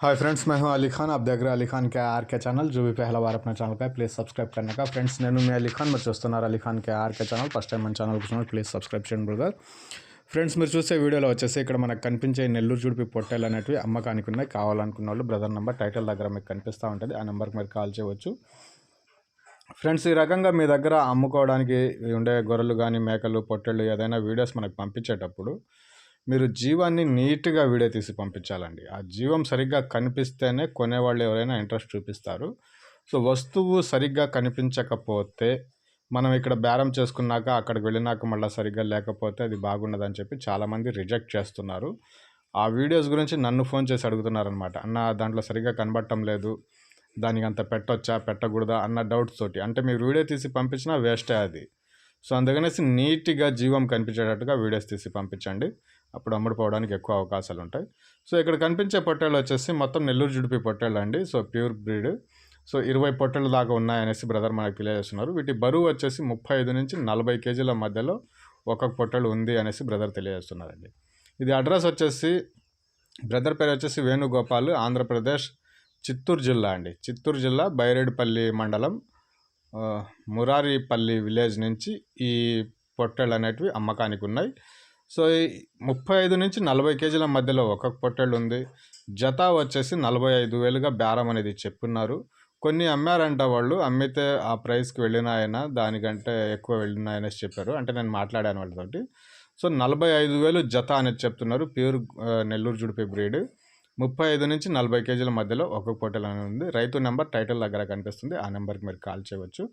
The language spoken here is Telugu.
हाय फ्रेंड्स मैं हूं अली खान आप देख रहे हैं अली खान के आर के ఛానల్ जो भी पहला बार अपना ఛానల్ का ప్లీజ్ సబ్స్క్రైబ్ करने का ఫ్రెండ్స్ నేను మీ అలీ ఖాన్ మీరు చూస్తున్నారు Ali Khan K R K channel first time మన ఛానల్ చూస్తున్నారు ప్లీజ్ సబ్స్క్రైబ్ చేయండి బ్రదర్ ఫ్రెండ్స్ మీరు చూసే వీడియోలో వచ్చేసి ఇక్కడ మనకు కనిపించే నెల్లూరు జుడిపి పొట్టేలు అనేటివి అమ్మకానికి ఉన్నాయి కావాలనుకున్న వాళ్ళు బ్రదర్ నెంబర్ టైటిల్ దగ్గర మీకు కనిపిస్తూ ఉంటుంది ఆ నెంబర్కి మీరు కాల్ చేయవచ్చు ఫ్రెండ్స్ ఈ రకంగా మీ దగ్గర అమ్ముకోవడానికి ఉండే గొర్రెలు కానీ మేకలు పొట్టేళ్ళు ఏదైనా వీడియోస్ మనకు పంపించేటప్పుడు మీరు జీవాన్ని నీట్గా వీడియో తీసి పంపించాలండి. ఆ జీవం సరిగ్గా కనిపిస్తేనే కొనేవాళ్ళు ఎవరైనా ఇంట్రెస్ట్ చూపిస్తారు. సో వస్తువు సరిగ్గా కనిపించకపోతే మనం ఇక్కడ బేరం చేసుకున్నాక అక్కడికి వెళ్ళినాక మళ్ళీ సరిగ్గా లేకపోతే అది బాగుండదని చెప్పి చాలామంది రిజెక్ట్ చేస్తున్నారు. ఆ వీడియోస్ గురించి నన్ను ఫోన్ చేసి అడుగుతున్నారనమాట. అన్న దాంట్లో సరిగ్గా కనబడటం లేదు. దానికి అంత పెట్టొచ్చా? పెట్టకూడదా? అన్న డౌట్స్ తోటి. అంటే మీరు వీడియో తీసి పంపించినా వేస్టే అది. సో అందుకనేసి నీట్గా జీవం కనిపించేటట్టుగా వీడియోస్ తీసి పంపించండి. అప్పుడు అమ్ముడుపోవడానికి ఎక్కువ అవకాశాలు ఉంటాయి సో ఇక్కడ కనిపించే పొట్టేళ్ళు వచ్చేసి మొత్తం నెల్లూరు జుడిపి పొట్టేళ్ళు అండి. So pure breed. సో ఇరవై పొట్టేళ్ళు దాకా ఉన్నాయనేసి బ్రదర్ మనకు తెలియజేస్తున్నారు. వీటి బరువు వచ్చేసి ముప్పై ఐదు నుంచి నలభై కేజీల మధ్యలో ఒక్కొక్క పొట్టెలు ఉంది అనేసి బ్రదర్ తెలియజేస్తున్నారండి. ఇది అడ్రస్ వచ్చేసి బ్రదర్ పేరు వచ్చేసి వేణుగోపాల్ ఆంధ్రప్రదేశ్ చిత్తూరు జిల్లా అండి. చిత్తూరు జిల్లా బైరేడుపల్లి మండలం మురారిపల్లి విలేజ్ నుంచి ఈ పొట్టెలు అనేటివి అమ్మకానికి ఉన్నాయి. సో ముప్పై ఐదు నుంచి నలభై కేజీల మధ్యలో ఒక్కొక్క పొట్టేళ్ళు ఉంది. జత వచ్చేసి నలభై ఐదు వేలుగా బేరం అనేది చెప్పున్నారు. కొన్ని అమ్మారంట వాళ్ళు అమ్మితే ఆ ప్రైస్కి వెళ్ళినాయన దానికంటే ఎక్కువ వెళ్ళినాయనేసి చెప్పారు. అంటే నేను మాట్లాడాను వాళ్ళతోటి. సో నలభై ఐదు వేలు జత అనేది చెప్తున్నారు. Pure Nellore Jodipi breed. ముప్పై ఐదు నుంచి నలభై కేజీల మధ్యలో ఒక్కొక్క పొట్టెలు అనేది ఉంది. రైతు నెంబర్ టైటిల్ దగ్గర కనిపిస్తుంది. ఆ నెంబర్కి మీరు కాల్ చేయవచ్చు.